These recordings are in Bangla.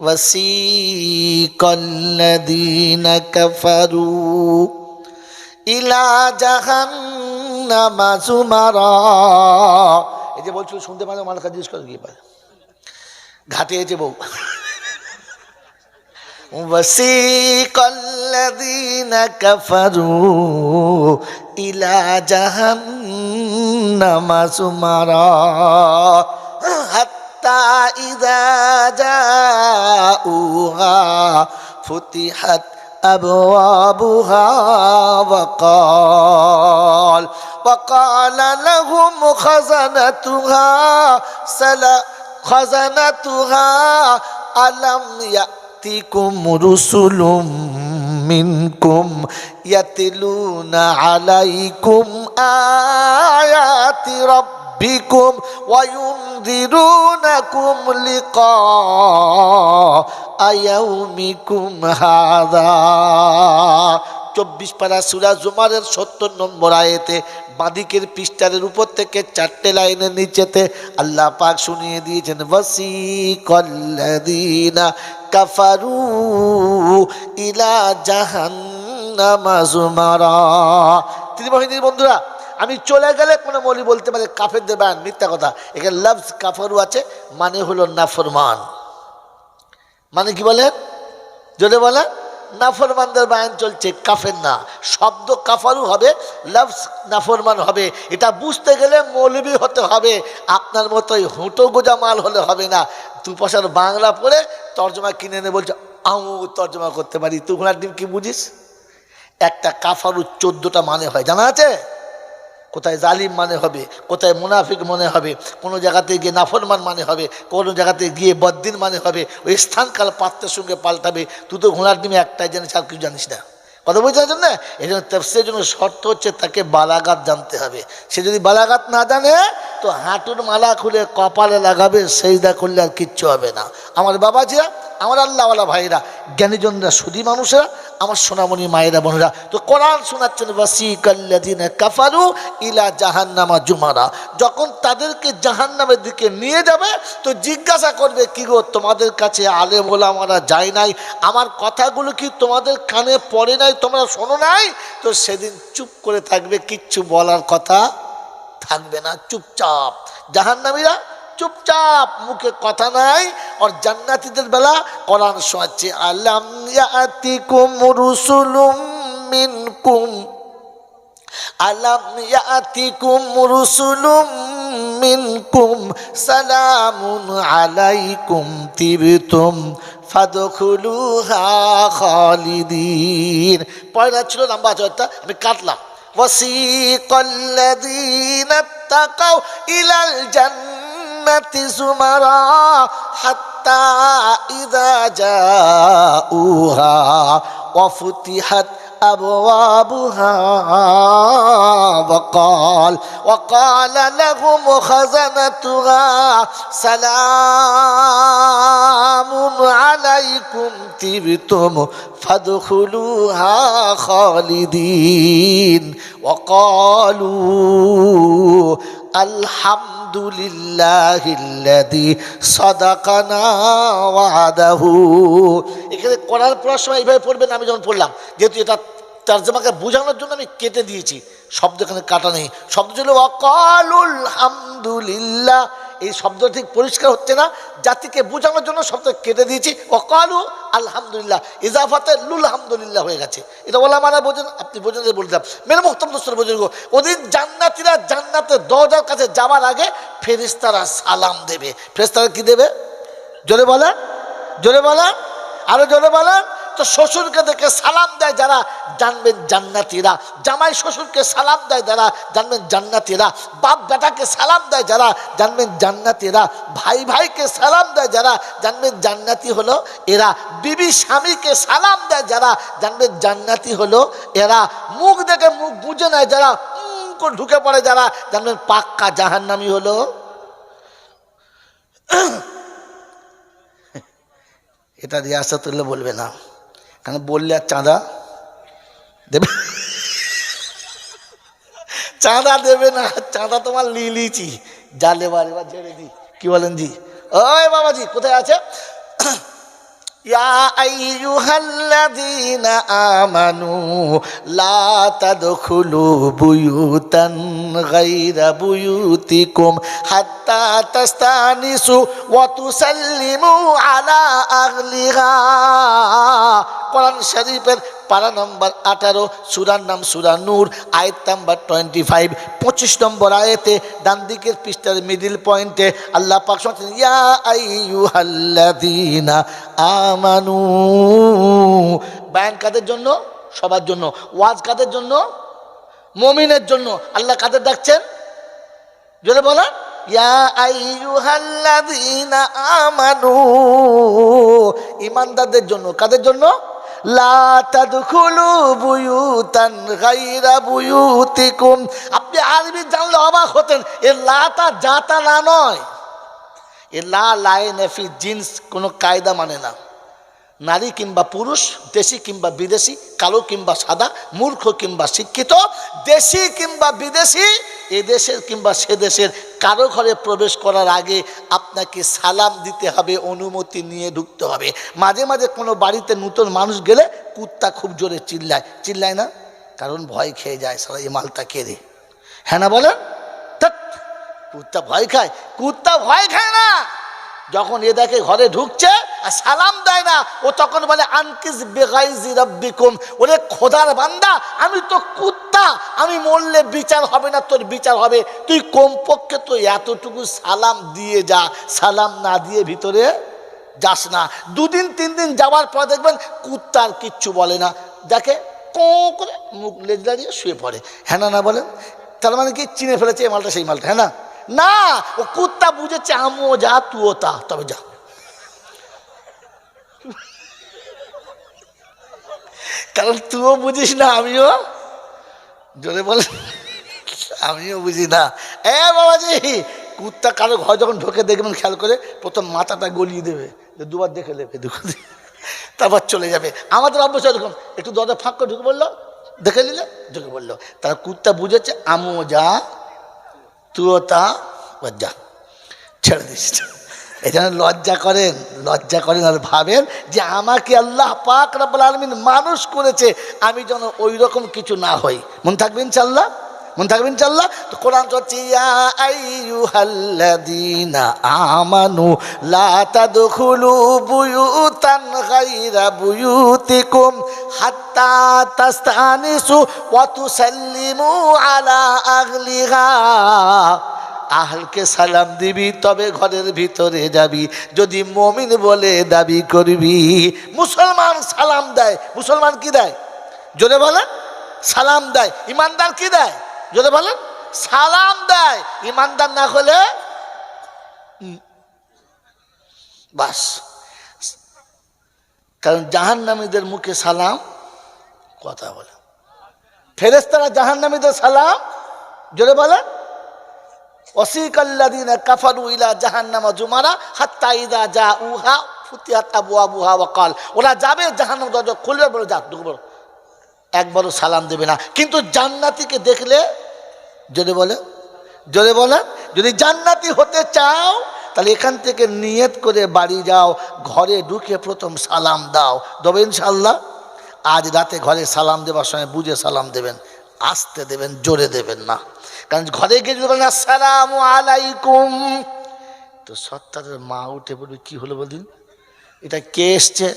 وسيق الذين كفروا إلى جهنم زمرا এই যে বলছিল শুনতে পারে আমার কাছে জিজ্ঞেস করে গিয়ে পারে ঘাটে এসে বউ وسيق الذين كفروا إلى جهنم زمرا إذا جاءوها فتحت أبوابها وقال وقال لهم خزنتها سلا خزنتها ألم يأتكم رسل منكم يتلون عليكم آيات ربكم وينذرونكم لقاء يومكم هذا চব্বিশ পারা সুরা জুমারের সত্তর নম্বর আয়েতে বাদিকের পৃষ্ঠারের উপর থেকে চারটে লাইনের নিচেতে আল্লাহ পাক শুনিয়ে দিয়েছেন বসি কল্লাদিনা কাফারু ইলা জাহান্নামা জুমারা তিনি বাহিনীর বন্ধুরা আমি চলে গেলে কোনো মলি বলতে পারে কাফের দেবেন মিথ্যা কথা। এখানে লফজ কাফারু আছে মানে হলো নাফরমান। মানে কি বলেন? যদি বলেন। নাফরমানদের বায়ান চলছে, কাফের না। শব্দ কাফারু হবে লফস নাফরমান হবে। এটা বুঝতে গেলে মৌলবি হতে হবে। আপনার মতোই হুঁটো গোজা মাল হলে হবে না। দু পয়সার বাংলা পড়ে তর্জমা কিনে এনে বলছে আমু তর্জমা করতে পারি। তুই ঘোড়ার ডিম কি বুঝিস? একটা কাফারু চোদ্দোটা মানে হয়। জানা আছে? কোথায় জালিম মানে হবে, কোথায় মুনাফিক মনে হবে, কোনো জায়গাতে গিয়ে নাফরমান মানে হবে, কোনো জায়গাতে গিয়ে বদ্দিন মানে হবে, ওই স্থানকাল পাত্রের সঙ্গে পাল্টাবে তুই তো ঘোড়ার ডিমে একটাই জানিস, আর কিছু জানিস না। কথা বলতে না? এই জন্য তফসির জন্য শর্ত হচ্ছে তাকে বালাগাত জানতে হবে। সে যদি বালাগাত না জানে তো হাঁটুর মালা খুলে কপালে লাগাবে, সেইদা করলে আর কিচ্ছু হবে না। আমার বাবা বাবাজিরা, আমার আল্লাহওয়ালা ভাইরা, জ্ঞানীজনরা, সুদী মানুষেরা, আমার সোনামণি মায়েরা, বোনেরা, তো কোরআন শোনাচ্ছেন বাসি কাল্লাদিন কাফারু ইলা জাহান্নামা জুমারা। যখন তাদেরকে জাহান্নামের দিকে নিয়ে যাবে, তো জিজ্ঞাসা করবে, কি গো, তোমাদের কাছে আলেম আমরা যায় নাই? আমার কথাগুলো কি তোমাদের কানে পড়ে নাই? তোমরা শোনো নাই? তো সেদিন চুপ করে থাকবে, কিচ্ছু বলার কথা থাকবে না, চুপচাপ। জাহান্নামীরা চুপচাপ, মুখে কথা নাই, আর জান্নাতীদের বেলা কোরআন শোনাচ্ছে, আলাম ইয়াতিকুম রুসুলুম মিনকুম, আলাম ইয়াতিকুম রুসুলুম মিনকুম, সালামুন আলাইকুম তিবতুম, ফাদখুলুহা খালিদিন। পয়লা ছিল লম্বা চর্তা আমি কাটলাম وسيق الذين اتقوا إلى الجنة زمرا حتى إذا جاءوها وفتحت أبوابها وقال وقال لهم خزنتها سلام عليكم تبتم فادخلوها خالدين. وقالوا الحمد لله الذي صدقنا وعده এখানে করার পড়ার সময় এইভাবে পড়বেন আমি যখন পড়লাম যেহেতু এটা তার্জমাকে বোঝানোর জন্য আমি কেটে দিয়েছি শব্দ এখানে কাটা নেই। শব্দ ছিল অকালুল হামদুলিল্লাহ। এই শব্দ ঠিক পরিষ্কার হচ্ছে না। জাতিকে বোঝানোর জন্য শব্দ কেটে দিয়েছি, অকালু আলহামদুলিল্লাহ। ইজাফাতে লুল হামদুলিল্লাহ হয়ে গেছে। এটা বলে আমার বোঝেন, আপনি বোঝেন বলতাম মেরে মোহতম দোস্তর বোঝেন ওদিন জান্নাতিরা জান্নাতের দরজার কাছে যাওয়ার আগে ফেরিস্তারা সালাম দেবে। ফেরিস্তারা কি দেবে? জোরে বলেন জোরে বলেন, আরও জোরে বলেন। তো শ্বশুরকে দেখে সালাম দেয় যারা জানবেন জান্নাতিরা। জামাই শ্বশুরকে সালাম দেয় যারা জানবেন জান্নাতিরা। বাপ বেটাকে সালাম দেয় যারা জানবেন জান্নাতিরা। ভাই ভাইকে সালাম দেয় যারা জানবেন জান্নাতি হলো এরা। বিবি স্বামীকে সালাম দেয় যারা জানবেন জান্নাতি হলো এরা। মুখ দেখে মুখ বুঝে নেয় যারা করে ঢুকে পড়ে যারা জানবেন পাক্কা জাহান্নামি হলো। এটা রিয়াসত তুললে বলবে না। কারণ বললে আর চাঁদা দেবে চাঁদা দেবে না চাঁদা তোমার লিলিছি জালে এবার এবার ঝেড়ে দি কি বলেন জি ওই বাবাজি কোথায় আছে يا أيها الذين آمنوا لا تدخلوا بيوتا غير بيوتكم حتى تستانسوا وتسلموا على أهلها কোরআন শরীফের পারা নম্বর আঠারো সুরার নাম সুরা নূর আয়াত নাম্বার টোয়েন্টি ফাইভ পঁচিশ নম্বর আয়েতে ডান দিকের পৃষ্ঠার মিডিল পয়েন্টে আল্লাহ পাক শুনছেন ইয়া আইয়ুহাল্লাযীনা আমানু বায়ান কাদের জন্য সবার জন্য ওয়াজ কাদের জন্য মমিনের জন্য আল্লাহ কাদের ডাকছেন জোরে বলেন ইয়া আইয়ুহাল্লাযীনা আমানু। ইমানদারদের জন্য, কাদের জন্য? আপনি আরবি জানলে অবাক হতেন, এ লাতা জাতা না নয়। এ লা লাইন জিন্স কোনো কায়দা মানে না। নারী কিংবা পুরুষ, দেশি কিংবা বিদেশি, কালো কিংবা সাদা, মূর্খ কিংবা শিক্ষিত, দেশি কিংবা বিদেশি, এ দেশের কিংবা সে দেশের কারও ঘরে প্রবেশ করার আগে আপনাকে সালাম দিতে হবে, অনুমতি নিয়ে ঢুকতে হবে। মাঝে মাঝে কোনো বাড়িতে নতুন মানুষ গেলে কুত্তা খুব জোরে চিল্লায়। চিল্লায় না? কারণ ভয় খেয়ে যায় সারা এই মালটা কেড়ে হ্যাঁ না বলেন? কুত্তা ভয় খায়। কুত্তা ভয় খায় না! যখন এ দেখে ঘরে ঢুকছে, আর সালাম দেয় না, ও তখন বলে, আনকিস বেগাইজি রব্বিকুম। ওরে খোদার বান্দা, আমি তো কুত্তা, আমি মরলে বিচার হবে না, তোর বিচার হবে। তুই কমপক্ষে তো এতটুকু সালাম দিয়ে যা, সালাম না দিয়ে ভিতরে যাস না। দুদিন, তিন দিন যাওয়ার পর দেখবেন কুত্তা আর কিচ্ছু বলে না। দেখে কো করে মুখ লেজ দাঁড়িয়ে শুয়ে পড়ে। হ্যাঁ না বলেন? তার মানে কি? চিনে ফেলেছে এই মালটা, সেই মালটা হ্যাঁ না? না, ও কুত্তা বুঝেছে আমিও যা তুও তা, তবে যা। কারণ তুইও বুঝিস না, আমিও? জোরে বলে। আমিও বুঝি না। এ বাবাজি, কুত্তা কারও ঘর যখন ঢোকে, দেখবেন খেয়াল করে, প্রথম মাথাটা গলিয়ে দেবে। দুবার দেখে নেবে, দুবার। তারপর চলে যাবে। আমাদের অভ্যাস এরকম একটু দরজা ফাঁক করে ঢুকে বলল, দেখে নিলে, ঢুকে বলল। তারা কুত্তা বুঝেছে, আমিও যা তুইও তা লজ্জা। ছেড়ে দিস এই জন্য লজ্জা করেন লজ্জা করেন আর ভাবেন যে আমাকে আল্লাহ পাক রাবুল আলমিন মানুষ করেছে, আমি যেন ওই রকম কিছু না হই। মন থাকবেন চাল্লাহ মন থাকবেন চাল্লাহ তো কোরআন হচ্ছে ইয়া আইয়ুহাল্লাযীনা আমানু লা তাদখুলু বুয়ুতান গায়রা বুয়ুতিকুম হাত্তা তাস্তানিসু ওয়া তুসাল্লিমু আলা আহলিহা। আহলকে সালাম দিবি, তবে ঘরের ভিতরে যাবি। যদি মমিন বলে দাবি করবি, মুসলমান সালাম দেয়। মুসলমান কি দেয়? জোরে বলেন, সালাম দেয়। ইমানদার কি দেয়? জোরে বলেন, সালাম দেয়, ইমানদার না হলে বাস। কারণ জাহান্নামীদের মুখে সালাম, কথা বলে। ফেরেস্তারা জাহান্নামীদের সালাম, জোরে বলেন ওসিকাল্লাদিনা কাফারু ইলা জাহান্নামা জুমারা হাত্তা ইদা যা উহা ফুতিয়াত আবু আবুহা ওয়াকাল ওরা যাবে জাহান্নাম দরজা খুলবে বলে যাক ঢুকবো। একবারও সালাম দেবে না। কিন্তু জান্নাতিকে দেখলে জোরে বলে জোরে বলে, যদি জান্নাতি হতে চাও, তাহলে এখান থেকে নিয়ত করে বাড়ি যাও, ঘরে ঢুকে প্রথম সালাম দাও। দেবে ইনশাল্লাহ আজ রাতে ঘরে সালাম দেওয়ার সময় বুঝে সালাম দেবেন, আসতে দেবেন, জোরে দেবেন না। কারণ ঘরে গিয়ে যদি বলেন, আসসালাম আলাইকুম, তো সত্তারের মা উঠে বলবে, কি হলো বলদিন এটা কে এসছে?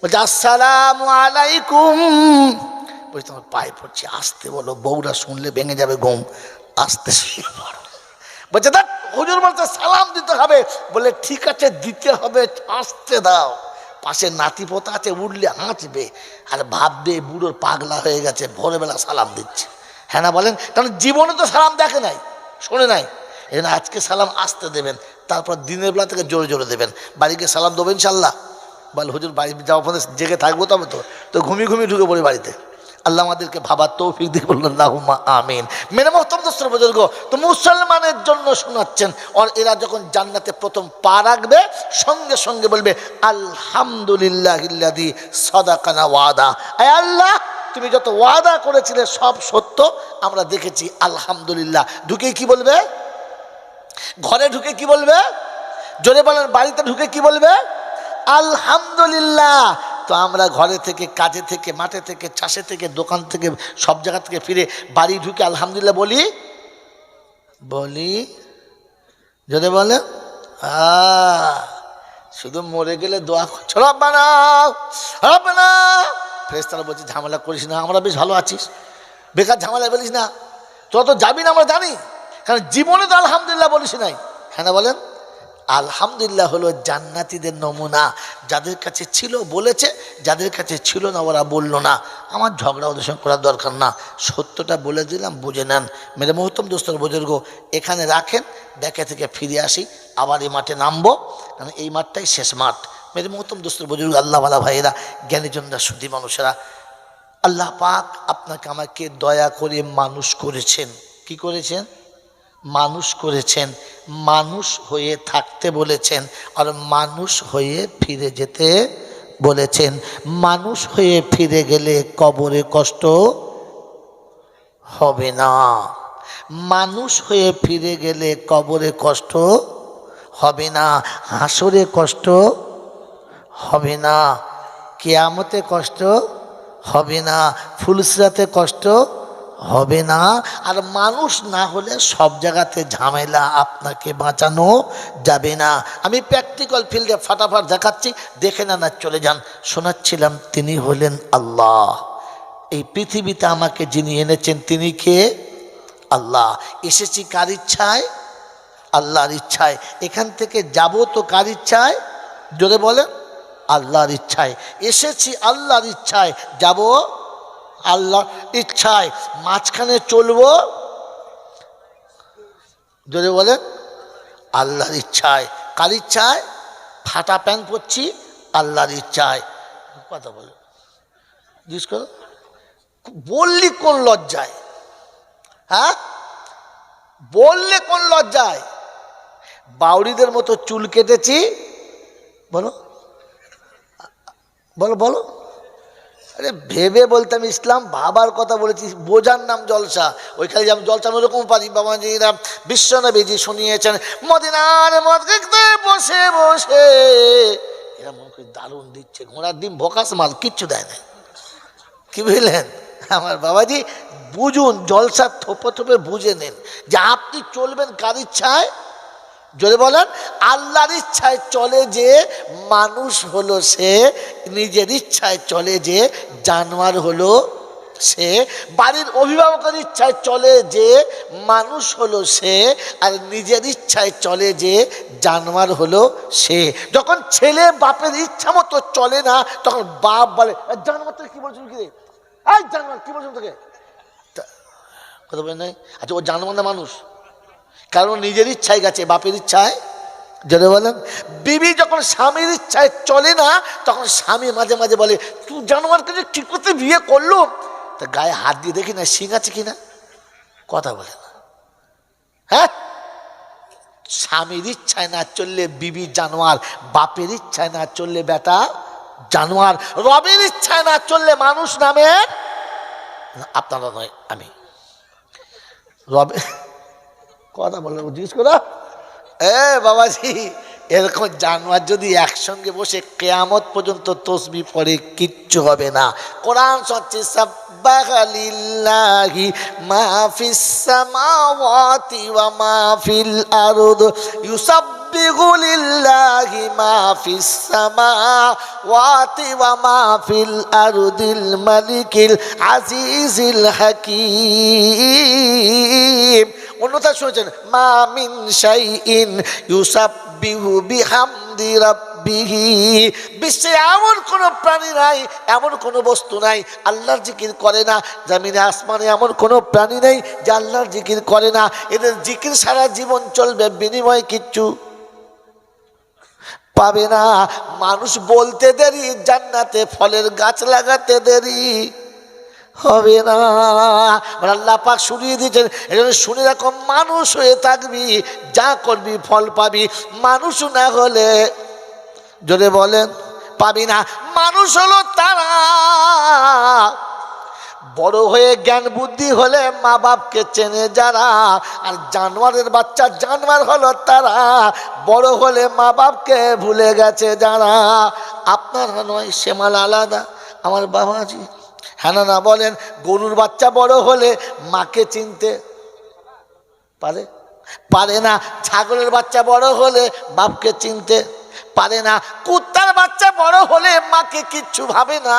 বলছে, আসসালাম আলাইকুম। বলছি তোমার পায়ে পড়ছি, আসতে বলো, বউরা শুনলে ভেঙে যাবে ঘুম। আসতে শুয়ে পড়ো বলছে, দেখ, হুজুর বলছে, সালাম দিতে হবে। বলে, ঠিক আছে, দিতে হবে, আসতে দাও। পাশে নাতি পোতা আছে, উঠলে হাঁচবে। আর ভাববে বুড়োর পাগলা হয়ে গেছে, ভোরবেলা সালাম দিচ্ছে। হ্যাঁ না বলেন? কারণ জীবনে তো সালাম দেখে নাই, শোনে নাই। এই আজকে সালাম আসতে দেবেন, তারপর দিনের বেলা থেকে জোরে জোরে দেবেন। বাড়িকে সালাম দেবেন ইনশাল্লাহ। বল, হুজুর, বাড়ি যাওয়ার পরে জেগে থাকব তবে তো। তো ঘুমিয়ে ঘুমিয়ে ঢুকে পড়ি বাড়িতে। আল্লাহ আমাদেরকে ভাবার তৌফিক দিয়ে বললেন লাহুমা আমিন। মেনে মহতম দোস্তর বুজুর্গ, তো মুসলমানের জন্য শোনাচ্ছেন, আর এরা যখন জান্নাতে প্রথম পা রাখবে, সঙ্গে সঙ্গে বলবে আলহামদুলিল্লাহ ইল্লাদি সদাকানা ওয়াদা। আয় আল্লাহ, তুমি যত ওয়াদা করেছিলে, সব সত্য, আমরা দেখেছি, আলহামদুলিল্লাহ। ঢুকে কি বলবে? ঘরে ঢুকে কি বলবে? জোরে বলেন, বাড়িতে ঢুকে কি বলবে? আলহামদুলিল্লাহ তো আমরা ঘরে থেকে, কাজে থেকে, মাঠে থেকে, চাষে থেকে, দোকান থেকে, সব জায়গা থেকে ফিরে বাড়ি ঢুকে আলহামদুলিল্লাহ বলি বলি, যদি বলে শুধু মরে গেলে দোয়া করছ, রব্বানা রব্বানা। ফেরেশতারা বলছে, ঝামেলা করিস না, আমরা বেশ ভালো আছিস। বেকার ঝামেলা বলিস না। তোরা তো যাবি না, আমরা জানি। কারণ জীবনে তো আলহামদুলিল্লাহ বলিস নাই। হ্যাঁ না বলেন? আলহামদুলিল্লাহ হলো জান্নাতীদের নমুনা। যাদের কাছে ছিল বলেছে, যাদের কাছে ছিল না ওরা বলল না। আমার ঝগড়া ওদের সঙ্গে করার দরকার না। সত্যটা বলে দিলাম, বুঝে নেন। মেরে মহত্তম দোস্তর বুজুর্গ, এখানে রাখেন, দেখে থেকে ফিরে আসি, আবার এই মাঠে নামবো। কারণ এই মাঠটাই শেষ মাঠ। মেরে মহত্তম দোস্তর বুজুর্গ আল্লাহওয়ালা ভাইয়েরা, জ্ঞানীজনরা, সুধী মানুষেরা, আল্লাহ পাক আপনাকে আমাকে দয়া করে মানুষ করেছেন। কি করেছেন? মানুষ করেছেন, মানুষ হয়ে থাকতে বলেছেন আর মানুষ হয়ে ফিরে যেতে বলেছেন। মানুষ হয়ে ফিরে গেলে কবরে কষ্ট হবে না। মানুষ হয়ে ফিরে গেলে কবরে কষ্ট হবে না। হাসরে কষ্ট হবে না। কেয়ামতে কষ্ট হবে না। ফুলসরাতে কষ্ট হবে না। আর মানুষ না হলে সব জায়গাতে ঝামেলা আপনাকে বাঁচানো যাবে না। আমি প্র্যাকটিক্যাল ফিল্ডে ফাটাফাট দেখাচ্ছি, দেখে না না চলে যান। শোনাচ্ছিলাম, তিনি হলেন আল্লাহ। এই পৃথিবীতে আমাকে যিনি এনেছেন, তিনি কে? আল্লাহ। এসেছি কার ইচ্ছায়? আল্লাহর ইচ্ছায়। এখান থেকে যাব তো কার ইচ্ছায়? জোরে বলেন, আল্লাহর ইচ্ছায়। এসেছি আল্লাহর ইচ্ছায়। যাব আল্লাহর ইচ্ছায় মাঝখানে চলবো। যদি বলেন আল্লাহর ইচ্ছায়। কার ইচ্ছায়? ফাটা প্যান্ট পরছি, আল্লাহর ইচ্ছায়। কথা বলো। জিজ্ঞেস করো। বললি কোন লজ্জায়? হ্যাঁ? বললে কোন লজ্জায়? বাউরিদের মতো চুল কেটেছি। বলো। বলো বলো। আরে ভেবে বলতাম ইসলাম ভাবার কথা বলেছি, বোঝার নাম জলসা। ওইখানে যেমন জলসা ওরকম পারি বাবাজিরা বিশ্বনবীজি শুনিয়েছেন, মদিনার মদকে বসে বসে। এরা মনে করি দারুণ দিচ্ছে, ঘোড়ার ডিম ভোকাস মাল, কিচ্ছু দেয় না। কি বুঝলেন? আমার বাবাজি, বুঝুন, জলসা থোপে থোপে বুঝে নেন, যে আপনি চলবেন কার ইচ্ছায় যদি বলেন আল্লাহর ইচ্ছায় চলে যে মানুষ হলো সে নিজের ইচ্ছায় চলে যে জানোয়ার হলো সে বাড়ির অভিভাবকের ইচ্ছায় চলে যে মানুষ হলো সে আর নিজের ইচ্ছায় চলে যে জানোয়ার হলো সে যখন ছেলে বাপের ইচ্ছা মতো চলে না তখন বাপ বলে "এ, জানোয়ার তোকে কি বলছিল কি রে জানোয়ার কি বলছিল তোকে? কথা বলে নাই? আচ্ছা ও জানোয়ার না মানুষ? কারণ নিজের ইচ্ছায় গেছে, বাপের ইচ্ছায়। যদি বলেন। বিবি যখন স্বামীর ইচ্ছায় চলে না, তখন স্বামী মাঝে মাঝে বলে, তুই জানোয়ারকে যে ঠিক করতে বিয়ে করল? তা গায়ে হাত দিয়ে দেখি না, শিং আছে কিনা? কথা বলে না। হ্যাঁ? স্বামীর ইচ্ছায় না চললে বিবি জানোয়ার, বাপের ইচ্ছায় না চললে বেটা জানোয়ার, রবের ইচ্ছায় না চললে মানুষ নামে। আপনারা নয়, আমি। রবে কথা বলে জিজ্ঞেস করো এ বাবাজি, এরকম জানোয়ার যদি একসঙ্গে বসে কেয়ামত পর্যন্ত তসবি পরে কিচ্ছু হবে না। কোরআন সচ্ছে সাব্বাহালিল্লাহি মাহফিস সামাওয়াতি ওয়া মাহফিল আরদ। ইউসাব্বিহু লিল্লাহি মাহফিস সামাওয়াতি ওয়া মাহফিল আরদিল মালিকিল আজিজিল হাকীম। অন্যথা শুনেছেন, মা মিন শাইইন ইউসাব্বিহু বিহামদি রাব্বিহি। বিশ্বে এমন কোনো প্রাণী নাই, এমন কোনো বস্তু নাই, আল্লাহর জিকির করে না। জামিনে আসমানে এমন কোনো প্রাণী নেই যে আল্লাহর জিকির করে না। এদের জিকির সারা জীবন চলবে, বিনিময় কিচ্ছু পাবে না। মানুষ বলতে দেরি, জান্নাতে ফলের গাছ লাগাতে দেরি। হবে না। আল্লাহ পাক শুনিয়ে দিয়েছেন, এজন্য শুনে রাখো, মানুষ হয়ে থাকবি, যা করবি ফল পাবি, মানুষ না হলে যদি বলেন, পাবি না। মানুষ হলো তারা। বড় হয়ে জ্ঞান বুদ্ধি হলে মা বাপকে চেনে যারা, আর জানোয়ারের বাচ্চা জানোয়ার হলো তারা। বড় হলে মা বাপকে ভুলে গেছে যারা। আপনারা নয় সেমাল আলাদা, আমার বাবাজি হ্যাঁ না না বলেন, গরুর বাচ্চা বড় হলে মাকে চিনতে পারে? পারে না। ছাগলের বাচ্চা বড় হলে বাপকে চিনতে পারে না। কুত্তার বাচ্চা বড় হলে মাকে কিচ্ছু ভাবে না।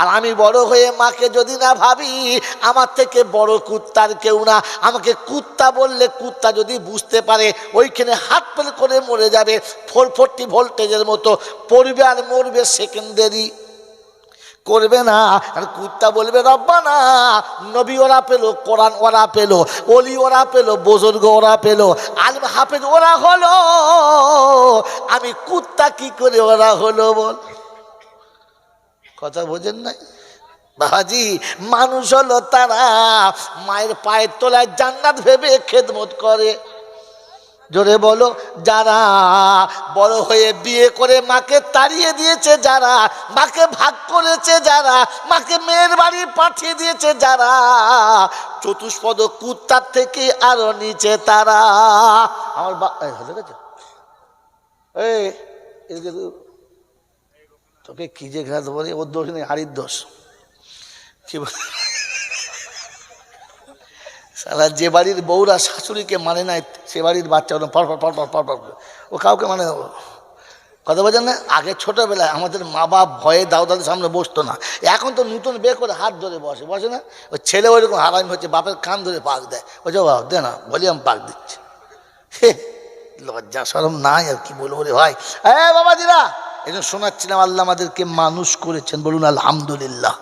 আর আমি বড় হয়ে মাকে যদি না ভাবি, আমার থেকে বড় কুত্তার কেউ না। আমাকে কুত্তা বললে কুত্তা যদি বুঝতে পারে, ওইখানে হাত পেল করে মরে যাবে। ফোর ফোরটি ভোল্টেজের মতো। পড়বে আর মরবে সেকেন্ডারি করবে না। আর কুত্তা বলবে রব্বা না নবী ওরা পেল, কোরআন ওরা পেল অলি ওরা পেল, বুজুর্গ ওরা পেল, আলম হাফেজ ওরা হলো। আমি কুত্তা কি করে ওরা হলো বল? কথা বোঝেন নাই? বাবাজি, মানুষ হলো তারা, মায়ের পায়ের তোলায় জান্নাত ভেবে খেদমত করে। জোরে বলো, যারা বড় হয়ে বিয়ে করে মাকে তাড়িয়ে দিয়েছে, যারা মাকে ভাগ করেছে, যারা মাকে মেয়ের বাড়ি পাঠিয়ে দিয়েছে, যারা চতুষ্পদ কুত্তার থেকে আরও নিচে তারা। আমার বা তোকে কি যে ঘাস বলে ওর দোষ নেই, হাড়ির দোষ। কি বল সারা যে বাড়ির বউরা শাশুড়িকে মানে নাই সে বাড়ির বাচ্চা ওরকম পর পর পর ও কাউকে মানে কথা বোঝেন না? আগে ছোটোবেলায় আমাদের মা বাপ ভয়ে দাও দাদের সামনে বসতো না। এখন তো নতুন বিয়ে করে হাত ধরে বসে বসে না? ওই ছেলে ওইরকম হারামি হচ্ছে বাপের কান ধরে পাক দেয়। যে বাবা দে না বলি আমি পাক দিচ্ছি। হে, লজ্জা সরম নাই আর কি বলব রে ভাই। হ্যাঁ বাবাজিরা এই জন্য শোনাচ্ছিলাম আল্লাহ আমাদেরকে মানুষ করেছেন বলুন আলহামদুলিল্লাহ।